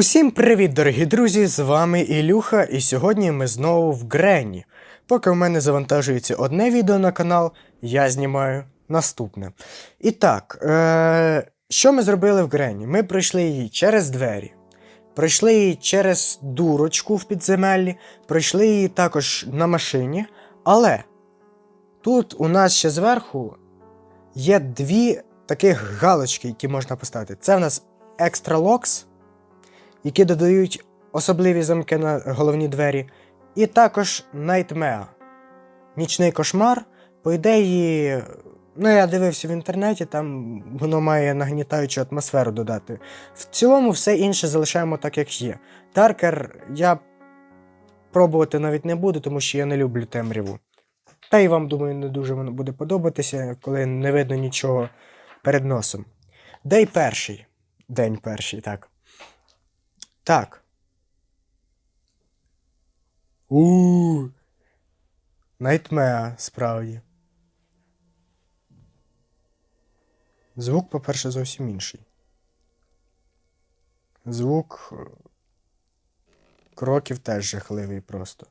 Усім привіт, дорогі друзі! З вами Ілюха, і сьогодні ми знову в Гренні. Поки в мене завантажується одне відео на канал, я знімаю наступне. І так, е- що ми зробили в Гренні? Ми пройшли її через двері, пройшли її через дурочку в підземеллі, пройшли її також на машині, але тут у нас ще зверху є дві таких галочки, які можна поставити. Це в нас Extra Locks, які додають особливі замки на головні двері, і також Nightmare. Нічний кошмар. По ідеї, ну я дивився в інтернеті, там воно має нагнітаючу атмосферу додати. В цілому, все інше залишаємо так, як є. Даркер я пробувати навіть не буду, тому що я не люблю темряву. Та й вам, думаю, не дуже воно буде подобатися, коли не видно нічого перед носом. День перший. День перший, так. Так. у Найтмеа, справді. Звук, по-перше, зовсім інший. Звук е, кроків теж жахливий просто.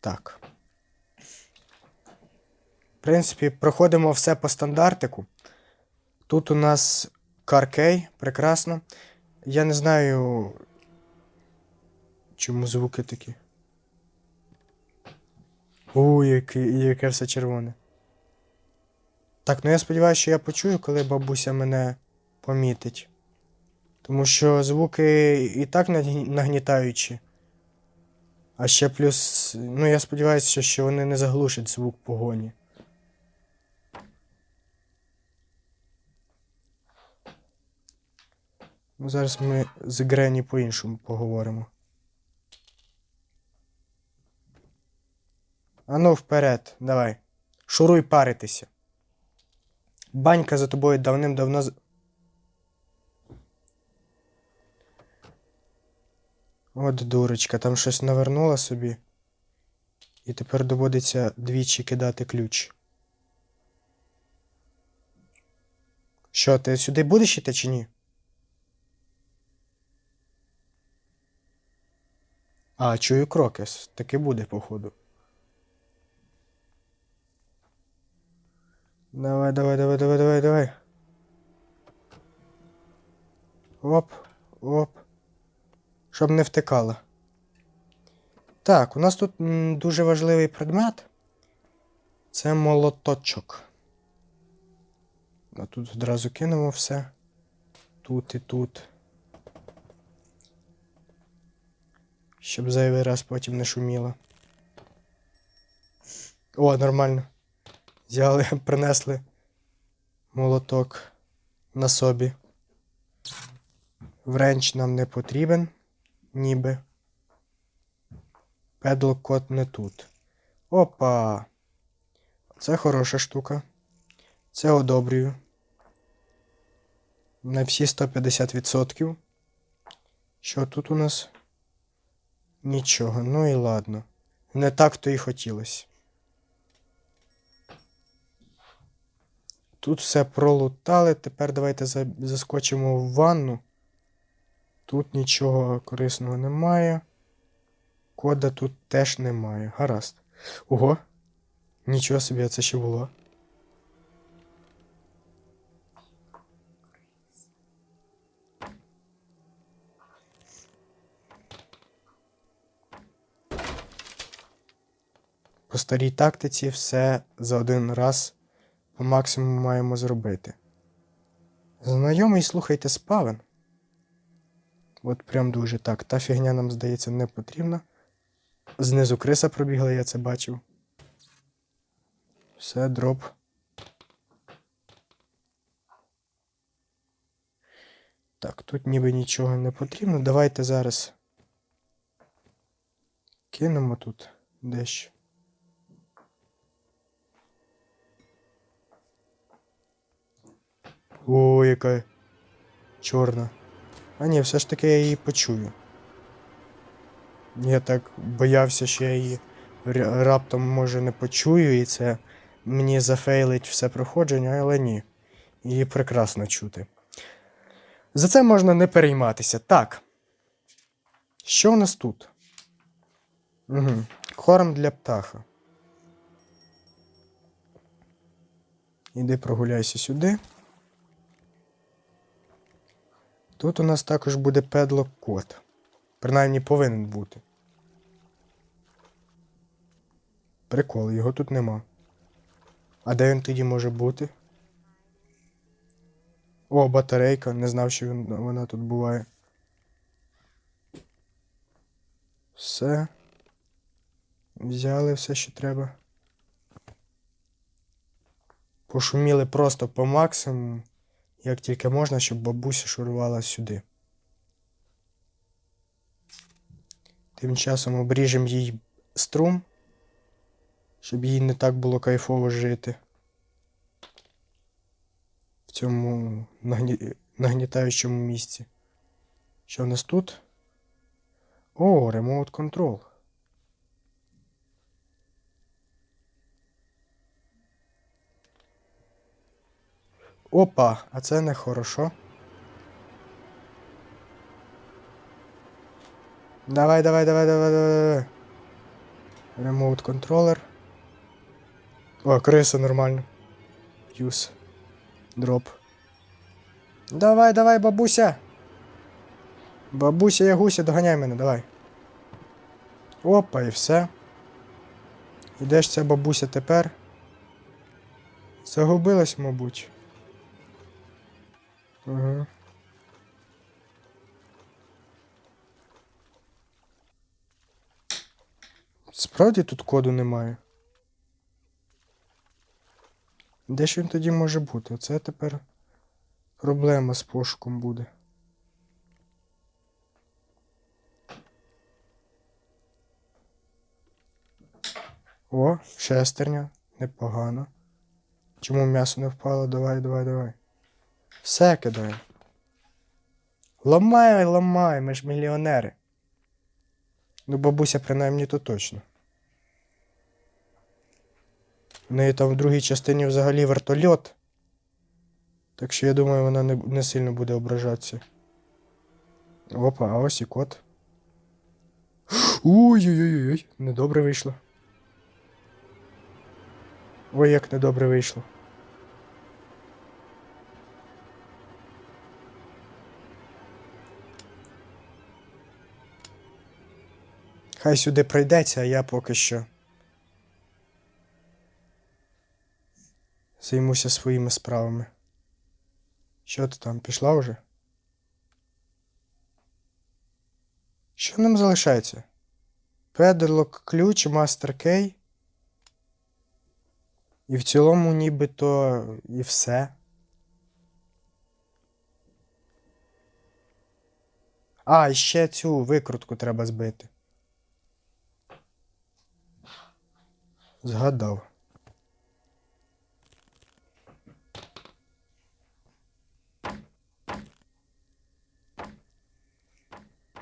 Так. Принципі, проходимо все по стандартику. Тут у нас каркей, прекрасно. Я не знаю, чому звуки такі. У, яке, яке все червоне. Так, ну я сподіваюся, що я почую, коли бабуся мене помітить. Тому що звуки і так нагнітаючі. А ще плюс, ну я сподіваюся, що вони не заглушать звук погоні. Ну, зараз ми з Грені по-іншому поговоримо. Ану, вперед, давай. Шуруй паритися. Банька за тобою давним-давно. От дурочка, там щось навернула собі. І тепер доводиться двічі кидати ключ. Що, ти сюди будеш іти чи ні? А, чую кроки. Таки буде, походу. Давай, давай, давай, давай, давай, давай. Оп, оп. Щоб не втикала. Так, у нас тут дуже важливий предмет. Це молоточок. А тут одразу кинемо все. Тут і тут. Щоб зайвий раз потім не шуміло. О, нормально. Взяли, принесли молоток на собі. Вренч нам не потрібен, ніби. Педал код не тут. Опа! Це хороша штука. Це одобрюю. На всі 150%. Що тут у нас? Нічого, ну і ладно. Не так то і хотілося. Тут все пролутали. Тепер давайте заскочимо в ванну. Тут нічого корисного немає. Кода тут теж немає. Гаразд. Ого. Нічого собі, це ще було. По старій тактиці все за один раз по максимуму маємо зробити. Знайомий, слухайте, спавен. От прям дуже так. Та фігня нам, здається, не потрібна. Знизу криса пробігла, я це бачив. Все, дроп. Так, тут ніби нічого не потрібно. Давайте зараз кинемо тут дещо. О, яка чорна. А ні, все ж таки я її почую. Я так боявся, що я її раптом може не почую, і це мені зафейлить все проходження, але ні. Її прекрасно чути. За це можна не перейматися. Так. Що у нас тут? Угу. Корм для птаха. Іди прогуляйся сюди. Тут у нас також буде педлок кот. Принаймні повинен бути. Прикол, його тут нема. А де він тоді може бути? О, батарейка. Не знав, що він- вона тут буває. Все. Взяли все, що треба. Пошуміли просто по максимуму, як тільки можна, щоб бабуся шурувала сюди. Тим часом обріжемо їй струм, щоб їй не так було кайфово жити. В цьому нагнітаючому місці. Що в нас тут? О, ремоут контрол. Опа, а це не хорошо. Давай, давай, давай, давай, давай, давай. Ремоут контролер. О, криса нормально. Юс. Дроп. Давай, давай, бабуся. Бабуся Ягуся, доганяй мене, давай. Опа, і все. І ця бабуся тепер? Загубилась, мабуть. Угу. Справді тут коду немає. Де ж він тоді може бути? Оце тепер проблема з пошуком буде. О, шестерня. Непогано. Чому м'ясо не впало? Давай, давай, давай. Все кидай. Ламай, ламай, ми ж мільйонери. Ну, бабуся, принаймні, то точно. В неї там в другій частині взагалі вертольот. Так що я думаю, вона не, не сильно буде ображатися. Опа, а ось і кот. Ой-ой-ой, недобре вийшло. Ой, як недобре вийшло. Хай сюди прийдеться, а я поки що. Займуся своїми справами. Що ти там, пішла вже? Що нам залишається? Педлок, ключ, мастер кей. І в цілому нібито і все. А, і ще цю викрутку треба збити. Згадав.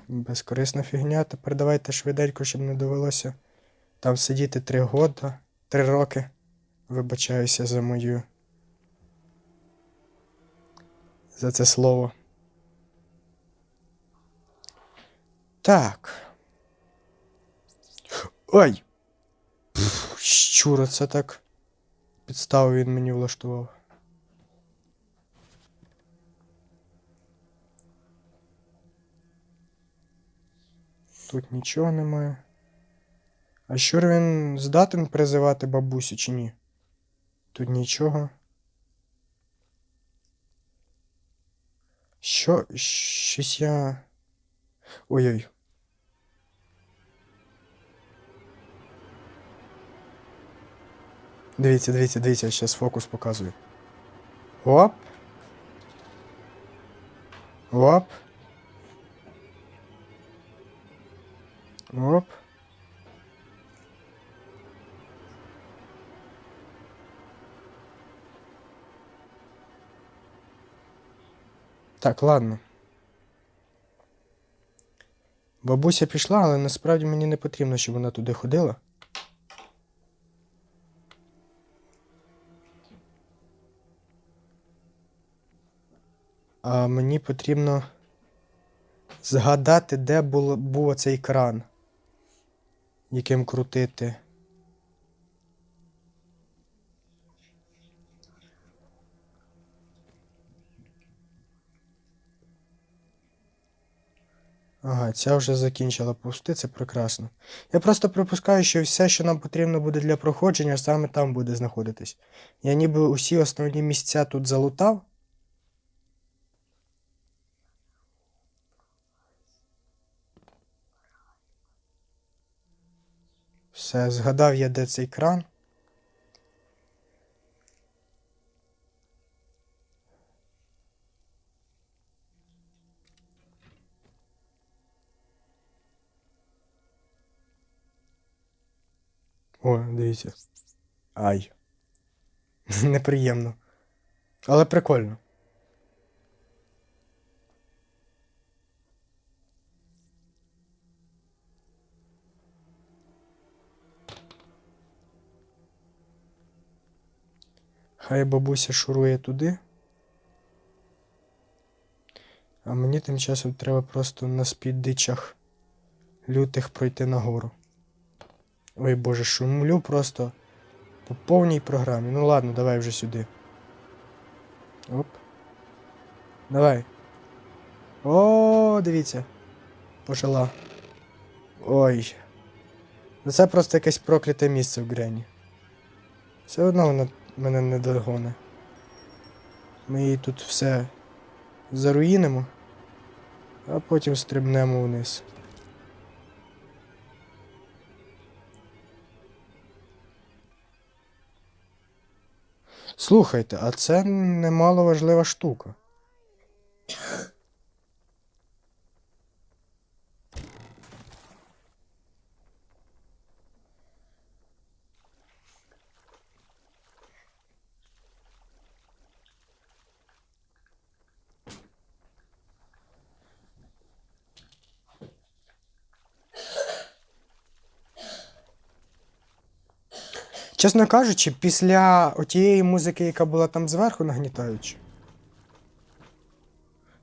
Безкорисна фігня. Тепер давайте швиденько, щоб не довелося там сидіти три года, три роки. Вибачаюся за мою. За це слово. Так. Ой! Щура, це так. Підставу він мені влаштував. Тут нічого немає. А щур він здатен призивати бабусю чи ні? Тут нічого. Що? Щось я. Ой-ой. Дивіться, дивіться, дивіться, зараз фокус показую. Оп. Оп. Оп. Так, ладно. Бабуся пішла, але насправді мені не потрібно, щоб вона туди ходила. А мені потрібно згадати, де було, був оцей кран, яким крутити. Ага, ця вже закінчила пусти, це прекрасно. Я просто припускаю, що все, що нам потрібно буде для проходження, саме там буде знаходитись. Я ніби усі основні місця тут залутав. Все, згадав я, де цей кран. О, дивіться. Ай. Неприємно. Але прикольно. Хай бабуся шурує туди. А мені тим часом треба просто на спіддичах лютих пройти нагору. Ой боже, шумлю просто по повній програмі. Ну ладно, давай вже сюди. Оп. Давай. О, дивіться. Пожила. Ой. Ну це просто якесь прокляте місце в Грені. Все одно вона мене не догоне. Ми її тут все заруїнимо, а потім стрибнемо вниз. Слухайте, а це немало важлива штука. Чесно кажучи, після отієї музики, яка була там зверху нагнітаючи,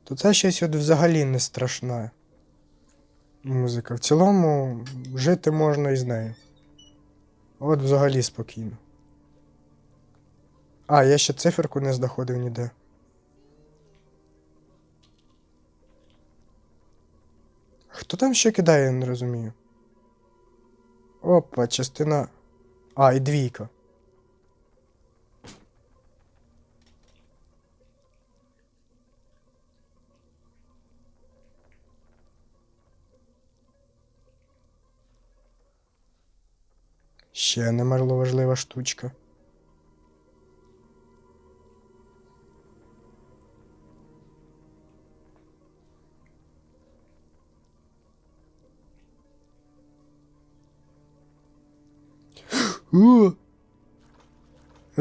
то це щось от взагалі не страшна музика. В цілому жити можна із нею. От взагалі спокійно. А, я ще циферку не знаходив ніде. Хто там ще кидає, я не розумію. Опа, частина. А, і двійка. Ще немало важлива штучка.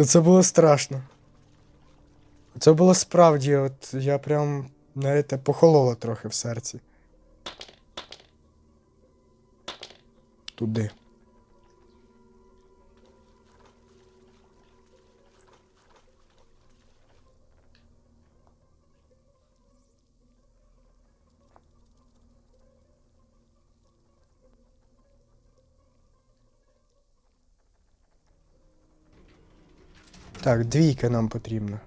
Це було страшно. Це було справді, от я прям, знаєте, похололо трохи в серці. Туди. Так, двійка нам потрібна.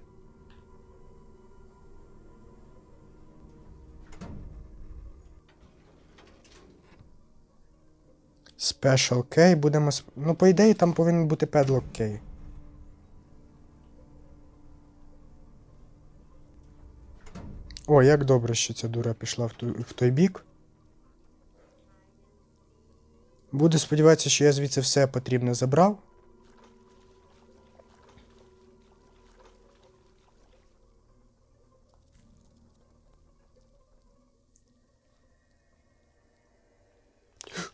Special Key будемо. Ну, по ідеї, там повинен бути Padlock Key. О, як добре, що ця дура пішла в, ту, в той бік. Буду сподіватися, що я звідси все потрібне забрав.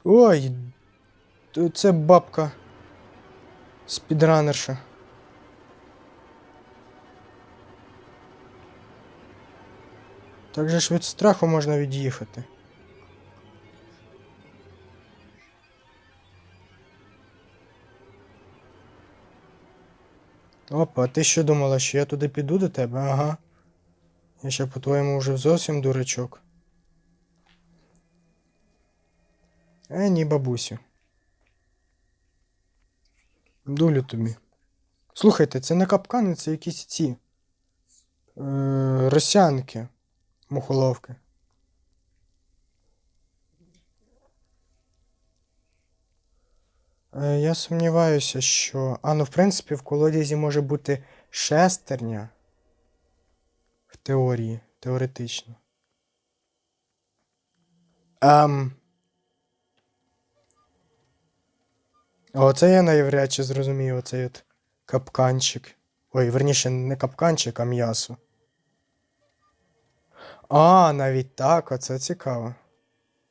Ой, це бабка. Спідранерша. Так же ж від страху можна від'їхати. Опа, а ти що думала, що я туди піду до тебе? Ага. Я ще по-твоєму вже зовсім дурачок. Е, ні, бабусю. Дулю тобі. Слухайте, це не капкани, це якісь ці. Е, росянки. Мухоловки. Е, я сумніваюся, що. А, ну, в принципі, в колодязі може бути шестерня. В теорії, теоретично. Ем. А Оце я навряд чи зрозумів, оцей от капканчик. Ой, верніше, не капканчик, а м'ясо. А, навіть так, оце цікаво.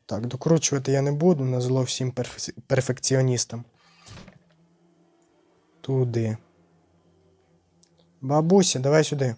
Так, докручувати я не буду, на зло всім перфе- перфекціоністам. Туди. Бабуся, давай сюди.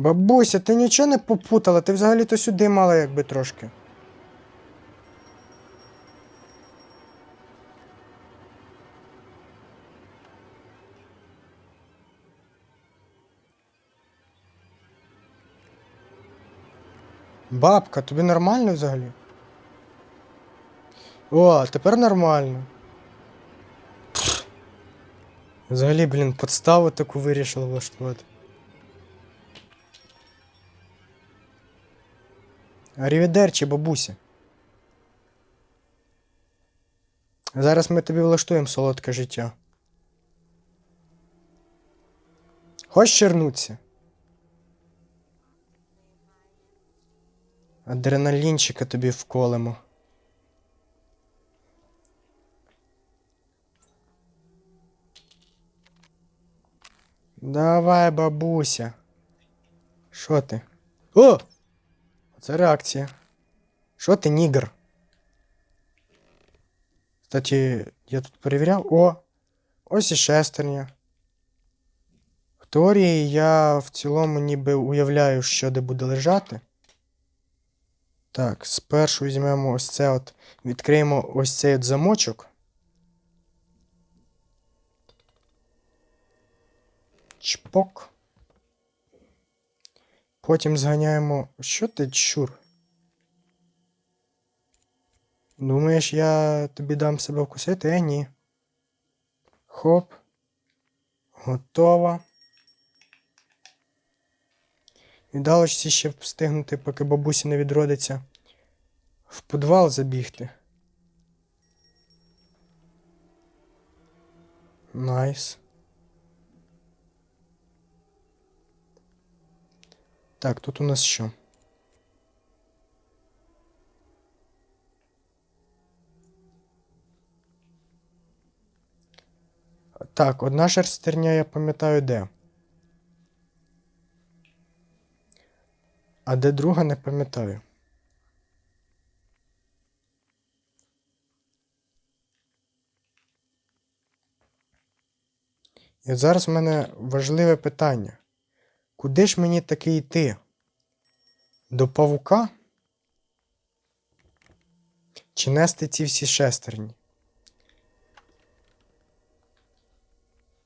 Бабуся, ти нічого не попутала, ти взагалі-то сюди мала якби трошки. Бабка, тобі нормально взагалі? О, тепер нормально. Взагалі, блін, подставу таку вирішила влаштувати. Арівідерчі, бабуся. Зараз ми тобі влаштуємо солодке життя. Хочеш чернуться? Адреналінчика тобі вколемо. Давай, бабуся. Що ти? О! Це реакція. Що ти, нігер? Кстати, я тут перевіряв. О! Ось і шестерня. В теорії я в цілому ніби уявляю, що де буде лежати. Так, спершу візьмемо ось це от. Відкриємо ось цей от замочок. Чпок. Потім зганяємо. Що ти чур? Думаєш, я тобі дам себе вкусити? Е, ні. Хоп. Готово. Віддалочці ще встигнути, поки бабуся не відродиться. В підвал забігти. Найс. Так, тут у нас що? Так, одна шерстерня я пам'ятаю де. А де друга не пам'ятаю. І от зараз в мене важливе питання. Куди ж мені таки йти? До павука? Чи нести ці всі шестерні?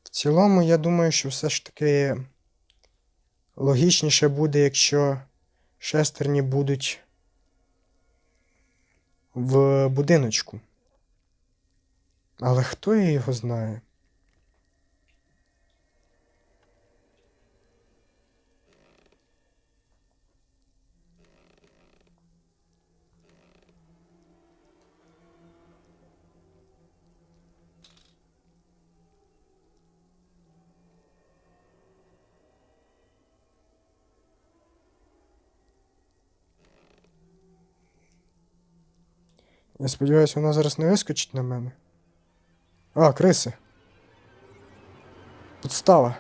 В цілому, я думаю, що все ж таки логічніше буде, якщо шестерні будуть в будиночку. Але хто його знає? Я сподіваюся, вона зараз не вискочить на мене. А, криси. Подстава.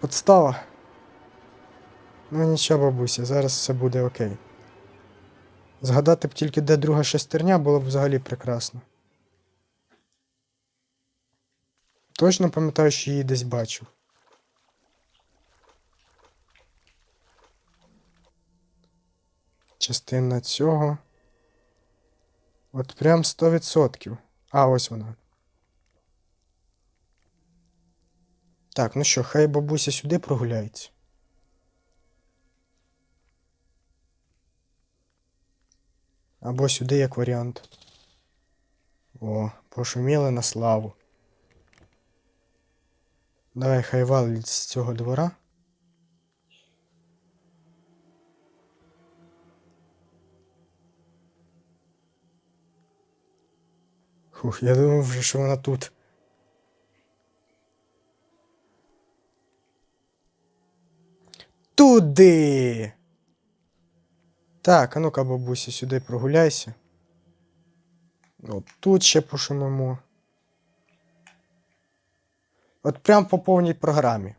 Подстава. Ну нічого, бабуся, зараз все буде окей. Згадати б тільки, де друга шестерня, було б взагалі прекрасно. Точно пам'ятаю, що її десь бачив. Частина цього. От прям 100%. А, ось вона. Так, ну що, хай бабуся сюди прогуляється. Або сюди як варіант. О, пошуміли на славу. Давай хай валить з цього двора. Хух, я думав вже, що вона тут. Туди. Так, а ну-ка, бабуся, сюди прогуляйся. От тут ще пошумимо. От прям по повній програмі.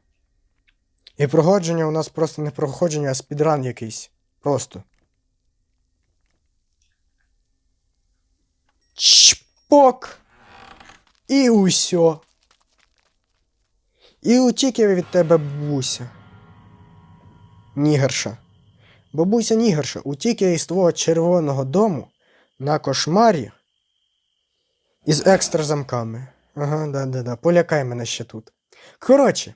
І проходження у нас просто не проходження, а спідран якийсь. Просто. Чпок! І усьо. І утік я від тебе, бабуся. Нігерша. Бабуся Нігерша, утік я із твого червоного дому на кошмарі із екстра замками. Ага, да-да-да. Полякай мене ще тут. Коротше.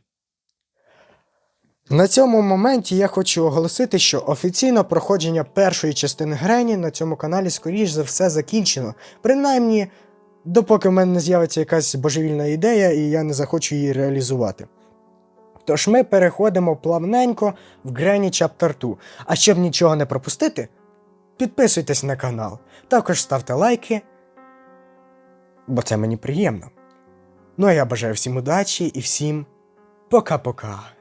На цьому моменті я хочу оголосити, що офіційно проходження першої частини Грені на цьому каналі, скоріш за все, закінчено. Принаймні, допоки в мене не з'явиться якась божевільна ідея, і я не захочу її реалізувати. Тож ми переходимо плавненько в Granny Chapter 2. А щоб нічого не пропустити, підписуйтесь на канал. Також ставте лайки, бо це мені приємно. Ну а я бажаю всім удачі і всім пока-пока.